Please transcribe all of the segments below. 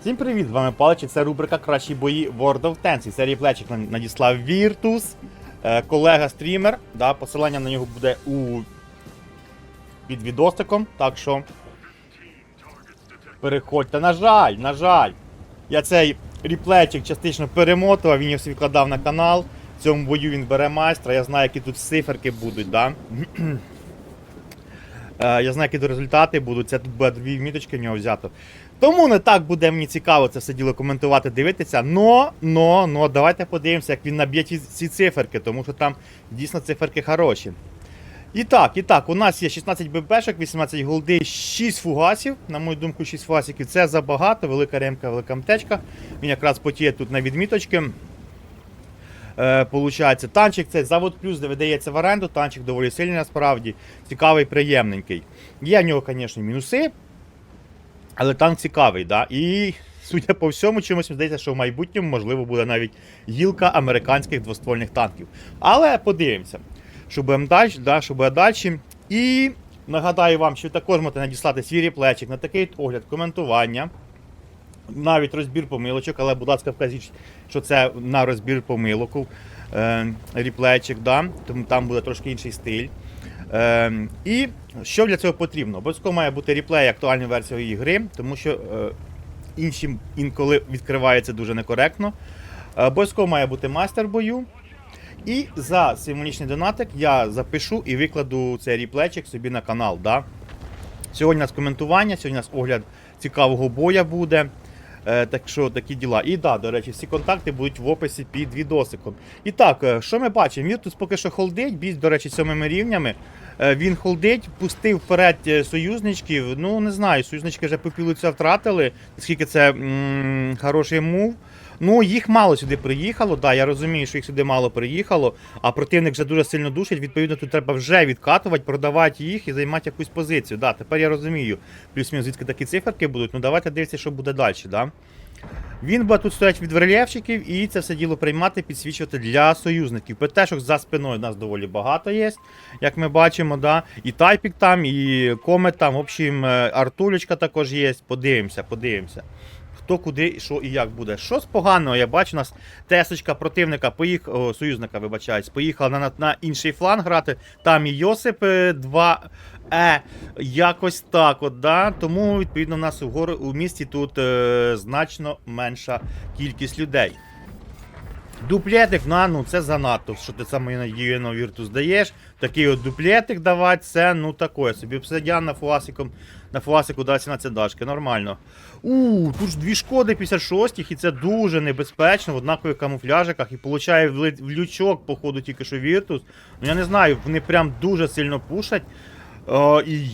Всім привіт, з вами Палич, і це рубрика Кращі бої World of Tanks. І серії плечик надіслав Virtus, е, колега стрімер. Да, посилання на нього буде у під відосиком. Так що переходьте. На жаль, на жаль. Я цей ріплечик частично перемотував, він його викладав на канал. В цьому бою він бере майстра. Я знаю, які тут циферки будуть, да? Е, Я знаю, які тут результати будуть. Це тут буде дві міточки в нього взято. Тому не так буде мені цікаво це все діло коментувати, дивитися. Но, но, но, давайте подивимося, як він наб'є ці, циферки, тому що там дійсно циферки хороші. І так, і так, у нас є 16 ББшок, 18 голди, 6 фугасів. На мою думку, 6 фугасиків. Це забагато, велика ремка, велика мтечка. Він якраз потіє тут на відміточки. Е, Получається, танчик цей завод плюс, де видається в оренду, танчик доволі сильний насправді, цікавий, приємненький. Є в нього, звісно, мінуси, але танк цікавий, да? І судя по всьому, чомусь здається, що в майбутньому можливо буде навіть гілка американських двоствольних танків. Але подивимося, що будемо далі, да, що буде далі. І нагадаю вам, що також можете надіслати свій реплечик на такий огляд, коментування. Навіть розбір помилочок, але, будь ласка, вказіть, що це на розбір помилок. Е, ріплечик, да? тому там буде трошки інший стиль. Е, і що для цього потрібно? Обов'язково має бути реплей актуальної версії ігри, тому що е, іншим інколи відкривається дуже некоректно. Обов'язково має бути майстер бою. І за символічний донатик я запишу і викладу цей ріплечик собі на канал. Да? Сьогодні у нас коментування, сьогодні у нас огляд цікавого боя буде. Е, так що такі діла. І да, до речі, всі контакти будуть в описі під відосиком. І так, е, що ми бачимо? Віртус поки що холдить, бій, до речі, сьомими рівнями. Е, Він холдить, пустив вперед союзничків. Ну, не знаю, союзнички вже попілуються втратили, наскільки це м- хороший мув. Ну, їх мало сюди приїхало, да, я розумію, що їх сюди мало приїхало, а противник вже дуже сильно душить. Відповідно, тут треба вже відкатувати, продавати їх і займати якусь позицію. Да, тепер я розумію. Плюс-мінус, звідки такі циферки будуть. Ну давайте дивитися, що буде далі. Да? Він буде тут стоять від рельєфчиків і це все діло приймати, підсвічувати для союзників. ПТшок за спиною у нас доволі багато є, як ми бачимо. Да? І тайпік там, і комет там, в общем, е, артулечка також є. Подивимося, подивимося. Хто куди, що і як буде. Що з поганого, я бачу, у нас тесочка противника поїхала, о, союзника, вибачаюсь, поїхала на, на інший фланг грати. Там і Йосип 2 Е, якось так, от, да. Тому, відповідно, у нас у, гор... у місті тут е, значно менша кількість людей. Дуплетик, на, ну це занадто, що ти саме надію на вірту здаєш. Такий от дуплетик давати, це ну таке. Собі обсидіан на фуасиком, на фуасику дасть на це дашки, нормально. У, тут ж дві шкоди 56-х, і це дуже небезпечно в однакових камуфляжиках і получає в, лючок, походу, тільки що Віртус. Ну я не знаю, вони прям дуже сильно пушать. О, і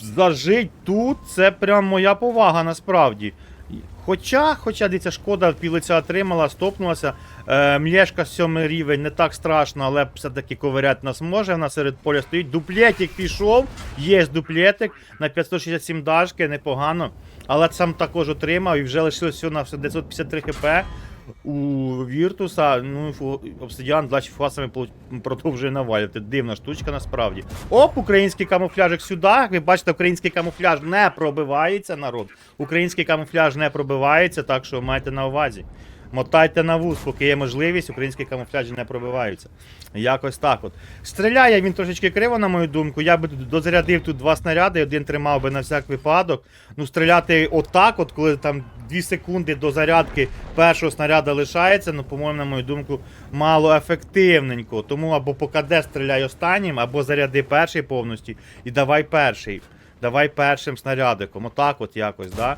зажить тут це прям моя повага насправді. Хоча, хоча дивіться, шкода пілиця отримала, стопнулася. Е, млєшка сьомий рівень не так страшно, але все-таки ковирять нас може. Вона серед поля стоїть. Дуплетик пішов, є дуплетик на 567 дашки, непогано. Але сам також отримав і вже лишилось всього на 953 хп. У Віртуса, ну, обсидіан, значить, фасами продовжує навалювати. Дивна штучка насправді. Оп, український камуфляжик сюди. Ви бачите, український камуфляж не пробивається, народ. Український камуфляж не пробивається, так що майте на увазі. Мотайте на вуз, поки є можливість, українські камуфляжі не пробиваються. Якось так от. Стріляє він трошечки криво, на мою думку. Я би дозарядив тут два снаряди, один тримав би на всяк випадок. Ну, стріляти отак, от коли там 2 секунди до зарядки першого снаряда лишається, ну, по-моєму, на мою думку, мало ефективненько. Тому або по КД стріляй останнім, або заряди перший повністю і давай перший. Давай першим снарядиком. Отак от якось, да?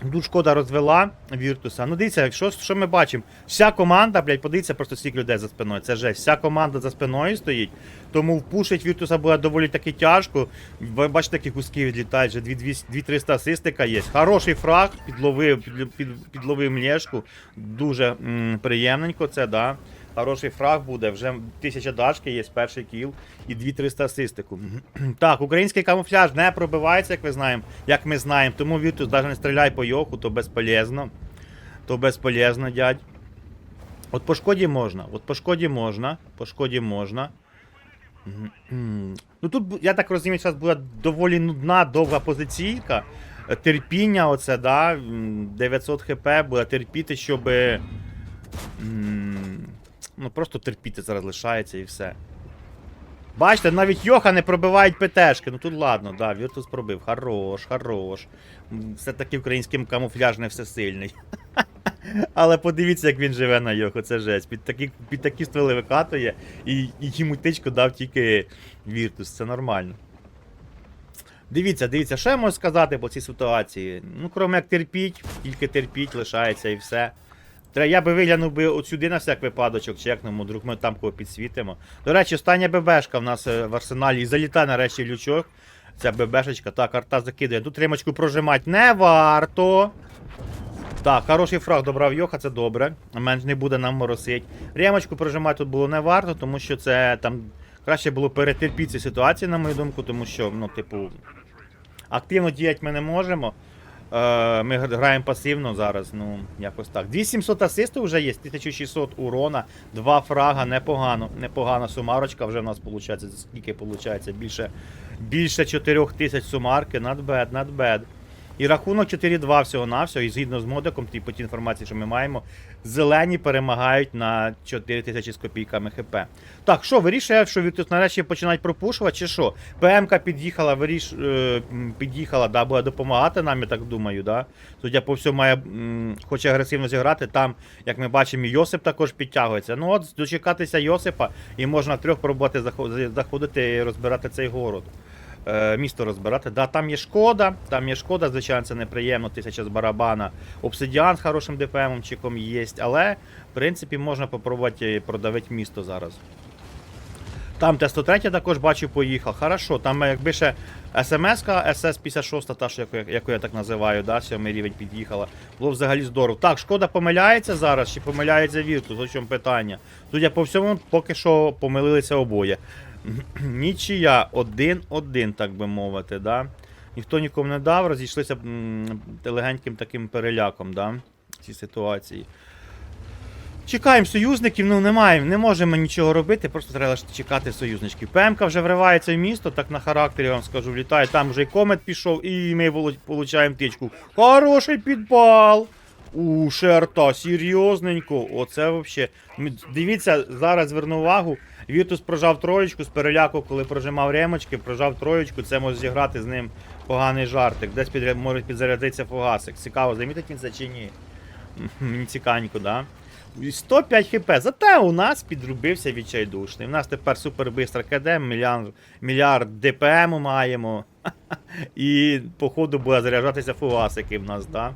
Тут шкода розвела Віртуса. Ну дивіться, що, що ми бачимо? Вся команда, блядь, подивіться просто стільки людей за спиною. Це жесть. Вся команда за спиною стоїть. Тому впушить Віртуса буде доволі таки тяжко. Ви бачите, які куски відлітають, вже 2300 асистика є. Хороший фраг, підловив, під, під, підловив млєшку. Дуже м, приємненько це, да. Хороший фраг буде, вже 1000 дашки є, перший кіл і 2300 асистику. Так, український камуфляж не пробивається, як ви знаємо, як ми знаємо. Тому Віртус навіть не стріляй по йоху, то безполезно. То безполезно, дядь. От по шкоді можна, от по шкоді можна, по шкоді можна. Ну тут, я так розумію, зараз буде доволі нудна, довга позиційка. терпіння, оце, да, 900 хп буде терпіти, щоб. Ну, просто терпіти зараз лишається і все. Бачите, навіть Йоха не пробивають ПТшки. Ну тут ладно, да, Віртус пробив. Хорош, хорош. Все-таки українським камуфляж не всесильний. Але подивіться, як він живе на Йоху, це жесть. Під такі, під такі стволи викатує, і, і йому тичку дав тільки Віртус, це нормально. Дивіться, дивіться, що я можу сказати по цій ситуації? Ну, крім як терпіть, тільки терпіть, лишається і все. Я би виглянув би от сюди на всяк випадочок, чекнемо, друг ми там кого підсвітимо. До речі, остання ББшка в нас е, в арсеналі і залітає нарешті лючок. Ця ББшечка, так, арта закидує. Тут римочку прожимати не варто. Так, хороший фраг добрав Йоха, це добре. Менш не буде нам моросить. Ремочку прожимати тут було не варто, тому що це там краще було перетерпіти ці ситуації, на мою думку, тому що, ну, типу, активно діяти ми не можемо. Е, ми граємо пасивно зараз, ну, якось так. 2700 асистів вже є, 1600 урона, 2 фрага, непогано. Непогана сумарочка вже в нас виходить. Скільки виходить? Більше, більше 4000 сумарки, not bad, not bad. І рахунок 4-2 всього-навсього, і згідно з модиком, ті, по тій інформації, що ми маємо, зелені перемагають на 4000 з копійками хп. Так, що, вирішує, що від тут нарешті починають пропушувати, чи що? ПМК під'їхала, виріш... е, під'їхала, да, буде допомагати нам, я так думаю, да. Судя по всьому, має, хоче агресивно зіграти. Там, як ми бачимо, Йосип також підтягується. Ну от, дочекатися Йосипа, і можна трьох пробувати заходити і розбирати цей город. Е, місто розбирати. Да, там є шкода, там є шкода, звичайно, це неприємно, тисяча з барабана. Обсидіан з хорошим ДПМом чеком є, але в принципі можна попробувати продавити місто зараз. Там Т-103 також бачу, поїхав. Хорошо, там якби ще СМС-ка, СС-56, та, що, яку, яку я так називаю, да, сьомий рівень під'їхала. Було взагалі здорово. Так, шкода помиляється зараз, чи помиляється Віртус, о чому питання. Судя по всьому, поки що помилилися обоє. Нічия, один-один, так би мовити, да. Ніхто нікому не дав, розійшлися легеньким таким переляком, да, в цій ситуації. Чекаємо союзників, ну немає, не можемо нічого робити, просто треба чекати союзничків. ПМК вже вривається в місто, так на характері я вам скажу, влітає. Там вже і комет пішов, і ми получаємо тичку. Хороший підпал! У шерта, серйозненько. Оце взагалі. Дивіться, зараз зверну увагу. Віртус прожав троєчку з переляку, коли прожимав ремочки, прожав троєчку, це може зіграти з ним поганий жартик. Десь під, може підзарядитися фугасик. Цікаво, замітить він це чи ні? Мені ціканько, да? 105 хп. Зате у нас підрубився відчайдушний. У нас тепер супербистра КД, мільярд, мільярд ДПМ маємо. І, походу, буде заряджатися фугасики в нас, да?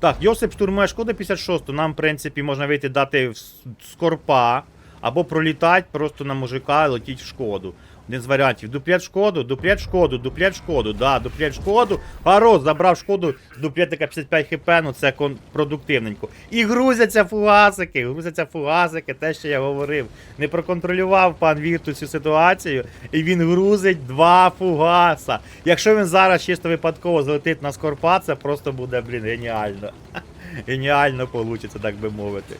Так, Йосип штурмує шкоду 56, нам, в принципі, можна вийти дати в с- скорпа, або пролітати просто на мужика і летіть в шкоду. Один з варіантів. Дуплет шкоду, дуплет шкоду, дуплет шкоду, да, дуплет шкоду. Гароз, забрав шкоду з дуплетика 55 хп, ну це продуктивненько. І грузяться фугасики, грузяться фугасики, те, що я говорив. Не проконтролював пан Вірту цю ситуацію, і він грузить два фугаса. Якщо він зараз чисто випадково залетить на скорпа, це просто буде, блін, геніально. Геніально вийде, так би мовити.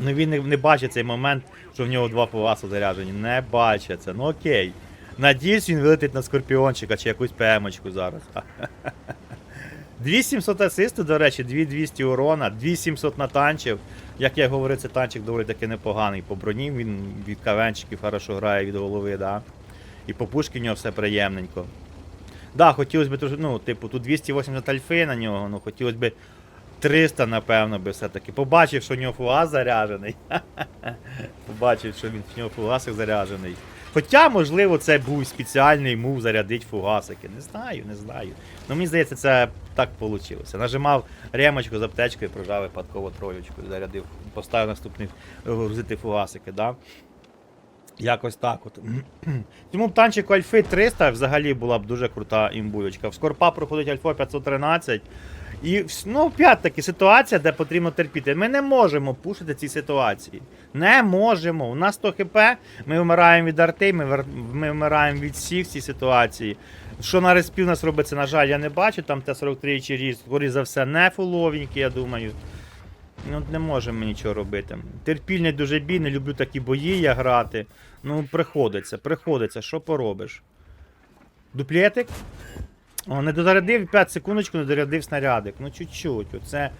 Ну він не, не бачить цей момент, що в нього два фугаси заряджені. Не бачить це. Ну окей. Надіюсь, він вилетить на скорпіончика чи якусь ПМочку зараз. 2700 асисту, до речі, 2200 урона, 2700 натанчив. Як я говорив, це танчик доволі таки непоганий. По броні він від кавенчиків хорошо грає від голови, да. І по пушки в нього все приємненько. Да, хотілося б ну, типу, тут 280 альфи на нього, ну хотілося б 300, напевно, би все-таки. Побачив, що в нього фугас заряджений. Побачив, що він в нього фугасик заряджений. Хоча, можливо, це був спеціальний мув зарядить фугасики. Не знаю, не знаю. Ну мені здається, це так вийшло. Нажимав ремочку з аптечкою, прожав випадково троєчку, зарядив, поставив наступний е, грузити фугасики, да? Якось так от. Тому танчику Альфи 300 взагалі була б дуже крута імбулечка. В Скорпа проходить Альфа 513. І ну, опять-таки ситуація, де потрібно терпіти. Ми не можемо пушити ці ситуації. Не можемо. У нас 100 хп, ми вмираємо від арти, ми, ми вмираємо від всіх цій ситуації. Що на респі у нас робиться, на жаль, я не бачу. Там Т-43 чи різ, скоріше за все, не фуловенькі, я думаю. Ну, не можемо ми нічого робити. Терпільний дуже бій, не люблю такі бої я грати. Ну, приходиться, приходиться, що поробиш. Дуплетик. О, не дозарядив 5 секундочку, не дозарядив снарядик. Ну чуть-чуть. Оце.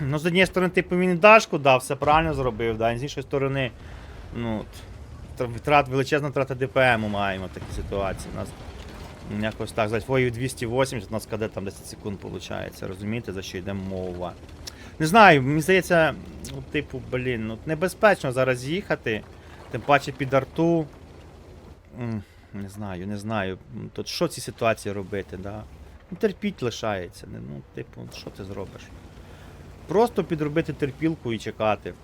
Ну, з однієї сторони, типу, він дашку дав, все правильно зробив, да, з іншої сторони, ну, втрат, величезна втрата ДПМу маємо в такій ситуації. У нас якось так, за свою 280, у нас КД там 10 секунд виходить, розумієте, за що йде мова. Не знаю, мені здається, ну, типу, блін, ну небезпечно зараз їхати, тим паче під арту. Не знаю, не знаю. Тут що в цій ситуації робити, да? Ну, терпіть лишається. Ну, типу, що ти зробиш? Просто підробити терпілку і чекати.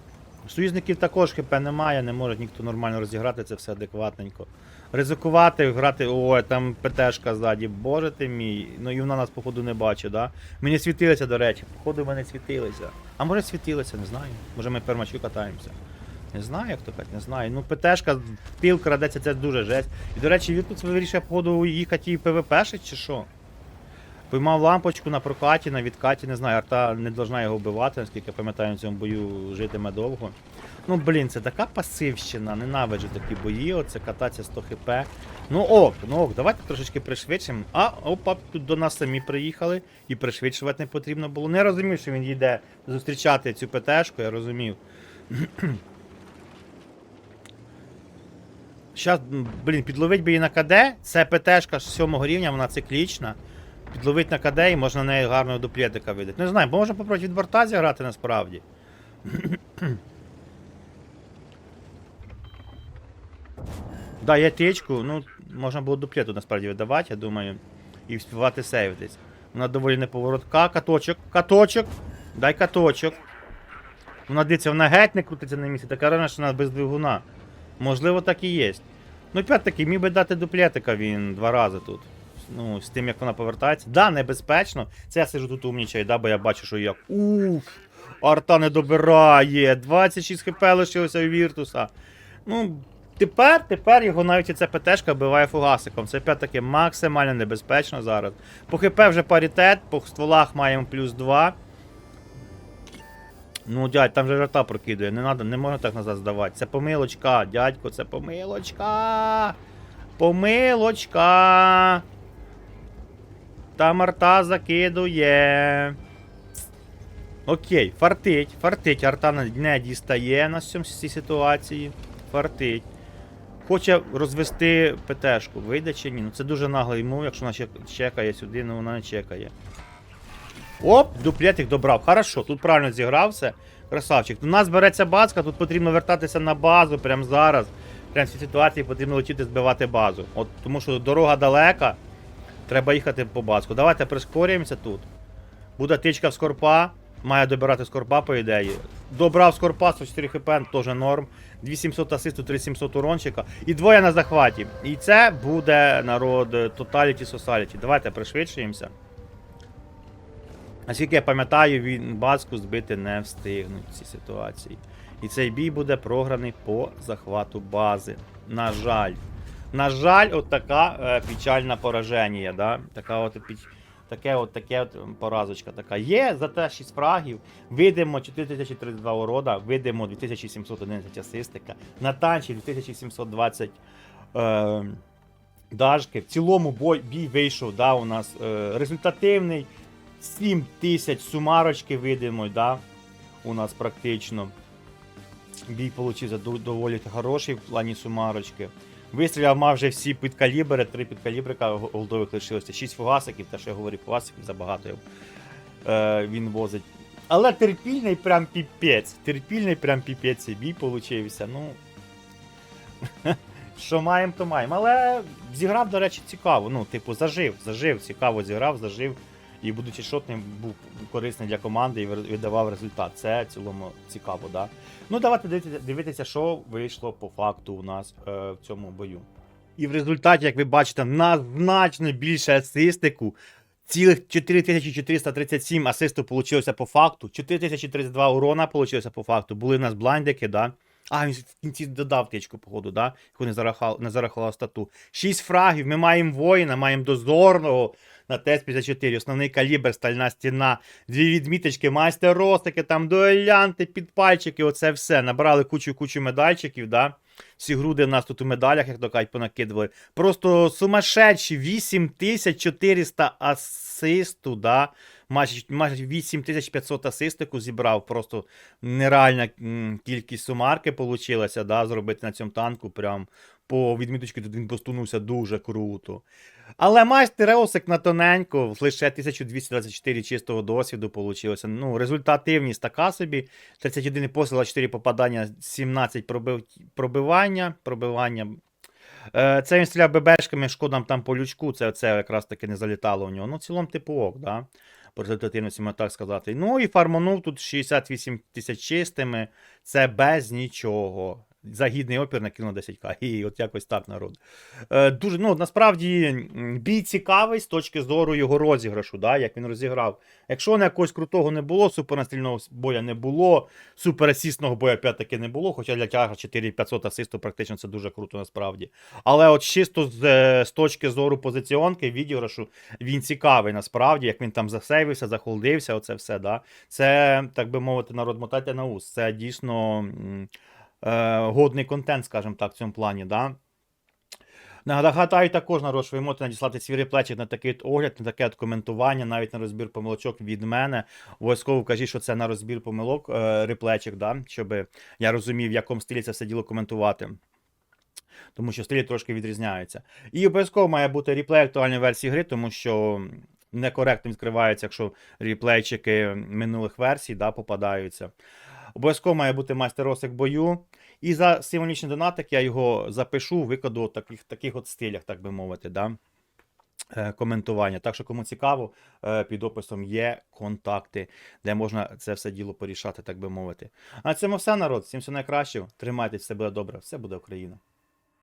Союзників також ХП немає, не може ніхто нормально розіграти це все адекватненько. Ризикувати, грати, ой, там ПТшка ззаді, боже ти мій. Ну і вона нас, походу, не бачить, да? Мені світилися, до речі, походу мене світилися. А може світилися, не знаю. Може ми пермачу катаємося. Не знаю, як то казати, не знаю. Ну, ПТшка, піл крадеться, це дуже жесть. І, до речі, Віртус вирішує, походу, їхати і ПВПшить чи що? Поймав лампочку на прокаті, на відкаті, не знаю, арта не должна його вбивати, наскільки я пам'ятаю, в цьому бою житиме довго. Ну, блін, це така пасивщина, ненавиджу такі бої, оце кататися 100 хп. Ну ок, ну ок, давайте трошечки пришвидшимо. А, опа, тут до нас самі приїхали, і пришвидшувати не потрібно було. Не розумів, що він їде зустрічати цю ПТшку, я розумів. Щас, блін, підловить би її на КД, це ПТшка з 7 рівня, вона циклічна. Підловить на КД і можна на неї гарного дуплетика видати. Не знаю, можна попробувати від борта зіграти насправді. да, є тичку, ну, можна було дуплету насправді видавати, я думаю, і вспівати сейвитись. Вона доволі неповоротка. Каточок, каточок, дай каточок. Вона дивиться, вона геть не крутиться на місці, така рана, що вона без двигуна. Можливо, так і є. Ну, опять-таки, міг би дати дуплетика він два рази тут. Ну, з тим, як вона повертається. Да, небезпечно. Це я сижу тут умнічаю, да, бо я бачу, що як. Уф! Арта не добирає. 26 хп лишилося у Віртуса. Ну, тепер, тепер його навіть і ця ПТшка биває фугасиком. Це опять-таки максимально небезпечно зараз. По ХП вже паритет, по стволах маємо плюс 2. Ну, дядь, там же жарта прокидує, не надо, не можна так назад здавати. Це помилочка, дядько, це помилочка. Помилочка. Там арта закидує. Окей, фартить, фартить, арта не- дістає на цій ситуації. Фартить. Хоче розвести ПТшку. Вийде чи ні? Ну це дуже наглий мов, якщо вона чек- чекає сюди, ну вона не чекає. Оп, дуплетик добрав. Хорошо, тут правильно зіграв все. Красавчик. У нас береться базка, тут потрібно вертатися на базу прямо зараз. Прямо в цій ситуації потрібно летіти збивати базу. От, тому що дорога далека, треба їхати по базку. Давайте прискорюємося тут. Буде тичка в скорпа, має добирати скорпа, по ідеї. Добрав скорпа, 104 хп, теж норм. 2700 асисту, 3700 урончика. І двоє на захваті. І це буде народ Totality Society. Давайте пришвидшуємося. Наскільки я пам'ятаю, він базку збити не встигнуть в цій ситуації. І цей бій буде програний по захвату бази. На жаль. На жаль, от така е, печальна пораження, да? Така от піч... Таке от таке от поразочка така. Є за те 6 фрагів, видимо 4032 урода, видимо 2711 асистика, на танчі 2720 е, дашки. В цілому бой, бій вийшов да, у нас е, результативний. 7 тисяч сумарочки видимо, да, у нас практично. Бій получився доволі хороший в плані сумарочки. Вистріляв майже всі підкалібри, три підкалібрика голдових лишилося. 6 фугасиків, те, що я говорив, фугасиків забагато е, він возить. Але терпільний прям піпець. Терпільний прям піпець цей бій получився. Ну. Що маємо, то маємо. Але зіграв, до речі, цікаво. Ну, типу, зажив, зажив, цікаво зіграв, зажив. І будучи шотним, був корисний для команди і віддавав результат. Це в цілому цікаво, да. Ну, давайте дивитися, що вийшло по факту у нас е, в цьому бою. І в результаті, як ви бачите, на значно більше асистику. Цілих 4437 асисту получилося по факту. 4032 урона получилося по факту. Були в нас блайндики, да. А, він в кінці додав тичку, походу, да? Яку не зарахував, не зарахував стату. 6 фрагів. Ми маємо воїна, маємо дозорного на ТС-54, основний калібр, стальна стіна, дві відміточки, майстер ростики, там дуелянти, підпальчики, оце все. Набрали кучу-кучу медальчиків, да? Всі груди в нас тут у медалях, як то кажуть, понакидували. Просто сумасшедші 8400 асисту, да? Майже, майже 8500 асистику зібрав. Просто нереальна кількість сумарки получилася, да, зробити на цьому танку. Прям по відміточці тут він постунувся дуже круто. Але майстер Еосик на тоненько, лише 1224 чистого досвіду получилося. Ну, результативність така собі. 31 постріл, 4 попадання, 17 пробив, пробивання. пробивання. Е, Це він стріляв ББшками, шкодам там по лючку, це, це якраз таки не залітало у нього. Ну, в цілому типу ок, да? По результативності, можна так сказати. Ну і фарманув тут 68 тисяч чистими, це без нічого. Загідний опір накинув 10к. І от якось так народ. Е, дуже, ну, насправді, бій цікавий з точки зору його розіграшу, да, як він розіграв. Якщо на якогось крутого не було, супернастрільного боя не було, суперасісного боя опять-таки не було, хоча для тяга 4500 асисту практично це дуже круто насправді. Але от чисто з, е, з точки зору позиціонки, відіграшу, він цікавий насправді, як він там засейвився, захолдився, оце все. Да? Це, так би мовити, народ мотайте на ус. Це дійсно годний контент, скажімо так, в цьому плані. Да? Нагадаю також народ, що ви можете надіслати свій реплечик на такий огляд, на таке от коментування, навіть на розбір помилочок від мене. Обов'язково кажіть, що це на розбір помилок е, реплечик, да? щоб я розумів, в якому стилі це все діло коментувати. Тому що стилі трошки відрізняються. І обов'язково має бути реплей актуальної версії гри, тому що некоректно відкривається, якщо реплейчики минулих версій да, попадаються. Обов'язково має бути майстер Осик бою. І за символічний донатик я його запишу, викладу в таких, таких от стилях, так би мовити. Да? е, Коментування. Так що, кому цікаво, е, під описом є контакти, де можна це все діло порішати, так би мовити. А на цьому все, народ. Всім все найкращого. Тримайтесь, все буде добре, все буде Україна.